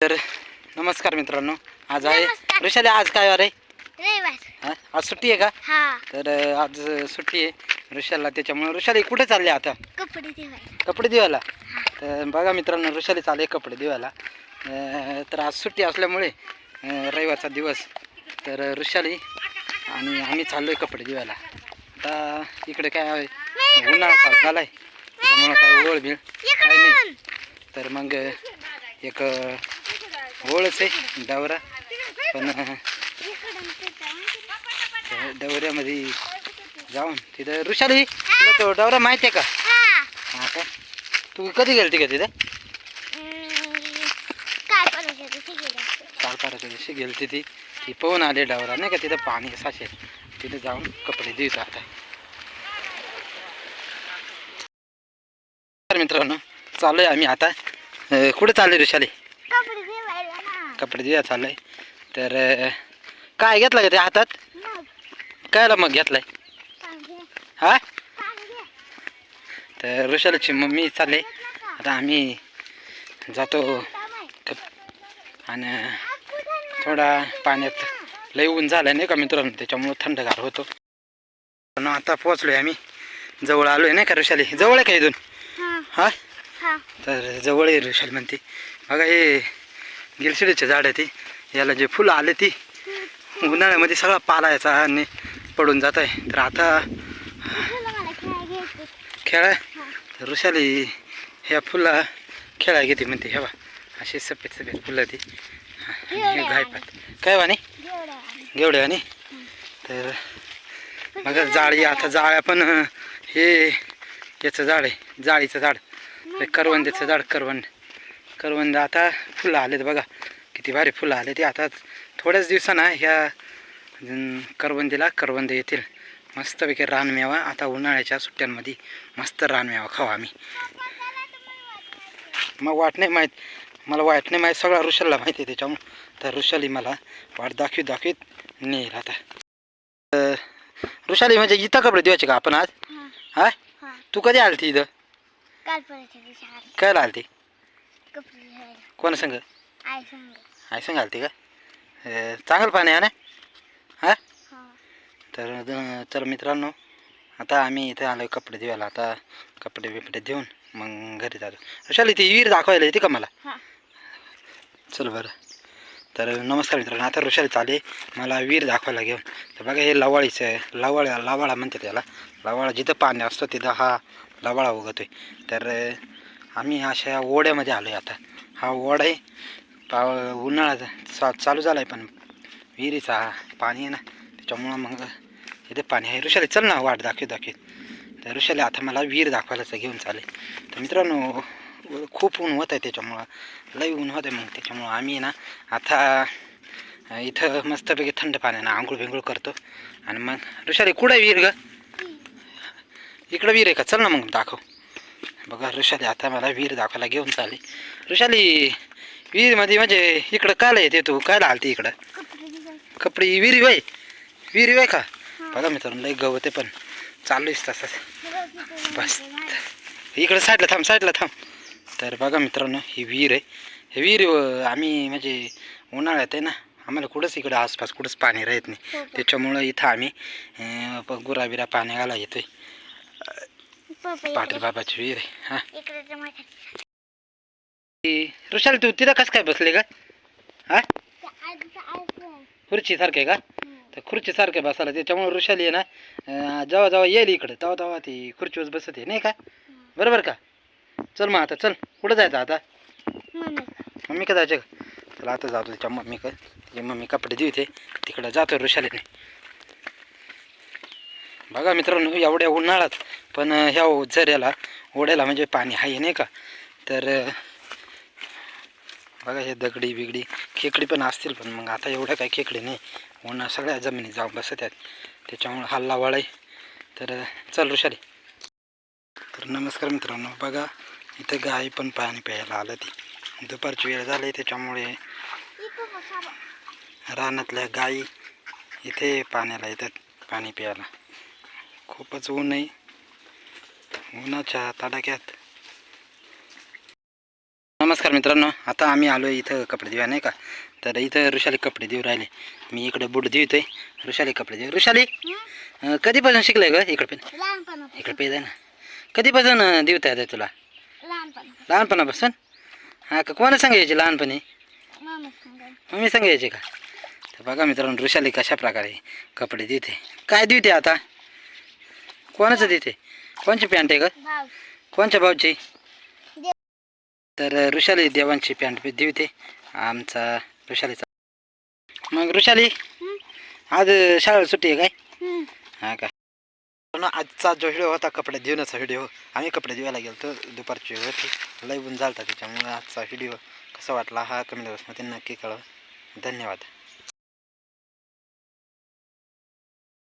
तर नमस्कार मित्रांनो. आज आहे नमस्कार. ऋषाली आज काय वार आहे? रविवार. हा? आज सुट्टी आहे का? हा. तर अं, आज सुट्टी आहे ऋषाला त्याच्यामुळे ऋषाली कुठे चालले आता? कपडे ठेवायला कपडे देवायला तर बघा मित्रांनो ऋषाली चालले कपडे देवायला अं, तर आज सुट्टी असल्यामुळे अं, रविवारचा दिवस. तर ऋषाली आणि आम्ही चाललोय कपडे देवायला आता इकडे काय आहे, उन्हाळा चालू झाला आहे त्याच्यामुळं काय ओळ बिळ काय नाही. तर मग एक ओळच आहे डावरा पण डवऱ्यामध्ये जाऊन तिथं ऋषाली तुला तो डवरा माहिती आहे का? हा का? तू कधी गेलती का तिथं? हम्म, काय करायचं काल परवाच्या दिवशी गेलती ती. ती पोहून आले डवरा नाही का? तिथं पाणी साचेल. तिथे जाऊन कपडे देत आता. मित्रांनो चालू आहे आम्ही आता. कुठे चालले ऋषाली? कपडे द्या चाललंय तर अं, काय घेतलं का ते हातात? कायला मग घेतलाय? हा? तर ऋषालीची मम्मी चालले. आता आम्ही जातो आणि थोडा पाण्यात लई ऊन झालं नाही का मित्रांनो? त्याच्यामुळं थंडगार होतो. पण आता पोहोचलोय आम्ही. जवळ आलोय नाही का ऋषाली जवळ आहे का इथून? हा. तर जवळ आहे ऋषाली म्हणते. बघा हे गिलशिडीचे झाड आहे ते. याला जे फुलं आले ती उन्हाळ्यामध्ये सगळा पाला याचा आणि पडून जात आहे. तर आता खेळा. तर ऋषाली ह्या फुला खेळा घेते म्हणते हे बा अशी सफेद सफेद फुलं ती. घायपात काय वाणी? गेवढे आणि. तर बघा जाळी आता जाळ्या पण हे याचं झाड आहे. जाळीचं झाड. करवंद्याचं झाड करवंद. करवंद आता फुलं आलेत बघा. किती भारी फुलं आले ते आता थोड्याच दिवसानं ह्या करवंदीला करवंद येतील. मस्तपैकी रानमेवा आता उन्हाळ्याच्या सुट्ट्यांमध्ये मस्त रानमेवा खाऊ आम्ही. मग वाट नाही माहीत. मला वाट नाही माहीत. सगळा ऋषाला माहिती आहे त्याच्यामुळं. तर ऋषाली मला वाट दाखवीत दाखवीत नेईल आता. ऋषाली म्हणजे इथं कपडे द्यायचे का आपण आज? हा. तू कधी आलती इथं? काय आलती? कपडे कोण संग? आई सांग. आई संग आलती का? अं, चांगलं पाणी आहे ना? हा? हा. तर अं, चल मित्रांनो आता आम्ही इथे आलो कपडे देवायला आता कपडे बिपडे देऊन मग घरी जातो. ऋषाली ती विहीर दाखवायला येते का मला? हा. चल बरं. तर नमस्कार मित्रांनो आता ऋषाली चाले मला विहीर दाखवायला घेऊन. तर बघा हे लवाळीचं आहे. लवाळ्या लवाळा म्हणते त्याला लवाळा जिथं पाणी असतो तिथं हा लवाळा उगवतोय. तर अं, आम्ही अशा ओढ्यामध्ये आलो आहे आता. हा ओढा आहे. पाव उन्हाळा चा चालू झाला आहे पण विहिरीचा पाणी आहे ना त्याच्यामुळं मग इथे पाणी आहे. ऋषाली चल ना वाट दाखव दाखवी. तर ऋषाली आता मला विहीर दाखवायला घेऊन चालेल. तर मित्रांनो खूप ऊन होत आहे त्याच्यामुळं लई ऊन होत आहे मग त्याच्यामुळं आम्ही ना आता इथं मस्तपैकी थंड पाण्यानं आंघोळ बिंघोळ करतो. आणि मग ऋषाली कुठं आहे विहीर ग? इकडं विहीर आहे का? चल ना मग दाखव. बघा ऋषाली आता मला विहीर दाखवायला घेऊन चालेल. ऋषाली विहीरमध्ये म्हणजे इकडं कायला येते तू कायला आलती इकडं? कपडे विहिरी वय विहिरी वय का. बघा मित्रांनो लई गवत पण. चालूच तसंच. बस बस इकडं साईडला थांब साईडला थांब. तर बघा मित्रांनो ही विहीर आहे. हे विहीर आम्ही म्हणजे उन्हाळ्यात आहे ना आम्हाला कुठंच इकडं आसपास कुठंच पाणी राहत नाही. हो? त्याच्यामुळं इथं आम्ही गुराबिरा पाणी घाला येतोय. पाटील बाबाची विहीर आहे हां ऋषाल तू तिथं कसं काय बसले का हा. खुर्ची सारखे का. तर खुर्ची सारखे बसायला त्याच्यामुळे ऋषाली आहे ना जेव्हा जेव्हा येईल इकडं तेव्हा तेव्हा ती खुर्चीवर बसत आहे नाही का बरोबर का चल मग आता चल कुठं जायचं आता मम्मी मम्मी का जायचं का चला आता जातो तिच्या मम्मी का तिची मम्मी कपडे देऊ ते तिकडं जातो ऋषालीने बघा मित्रांनो एवढ्या उन्हाळ्यात पण ह्या झऱ्याला ओढ्याला म्हणजे पाणी आहे नाही का? तर बघा हे दगडी बिगडी खेकडी पण असतील पण मग आता एवढ्या काही खेकडी नाही. उन्हा सगळ्या जमिनीत जाऊन बसत आहेत. त्याच्यामुळे हल्ला वळ आहे तर चल ऋषाली तर नमस्कार मित्रांनो बघा इथं गाय पण पाणी प्यायला आलं ती. दुपारची वेळ झाली त्याच्यामुळे रानातल्या गायी इथे पाण्याला येतात पाणी प्यायला. खूपच ऊन आहे. उन्हाच्या तडाक्यात नमस्कार मित्रांनो आता आम्ही आलो इथं कपडे देऊया नाही का? तर इथं ऋषाली कपडे देऊ राहिले. मी इकडे बुट देतोय ऋषाली कपडे देऊ ऋषाली कधीपासून शिकलंय ग इकडे पण? इकडे पेज आहे ना. कधीपासून देवता येतं तुला? लहानपणापासून. हा का? कोणा सांगायचे लहानपणी? मम्मी सांगा मम्मी सांगायचे का? तर बघा मित्रांनो ऋषाली कशा प्रकारे कपडे देते. काय देते आता? कोणाचं देते? कोणची पॅन्ट आहे ग? कोणच्या भाऊची? तर ऋषाली देवांची पॅन्ट देवते आमचा ऋषालीचा मग ऋषाली? आज शाळेला सुट्टी आहे काय? हं. का? आजचा जो व्हिडिओ होता कपडे देण्याचा व्हिडिओ आम्ही कपडे देवायला गेलो तर दुपारची होती. लय ऊन झालता त्याच्यामुळे आजचा व्हिडिओ कसा वाटला हा कमेंट बॉक्समध्ये नक्की कळवा. धन्यवाद.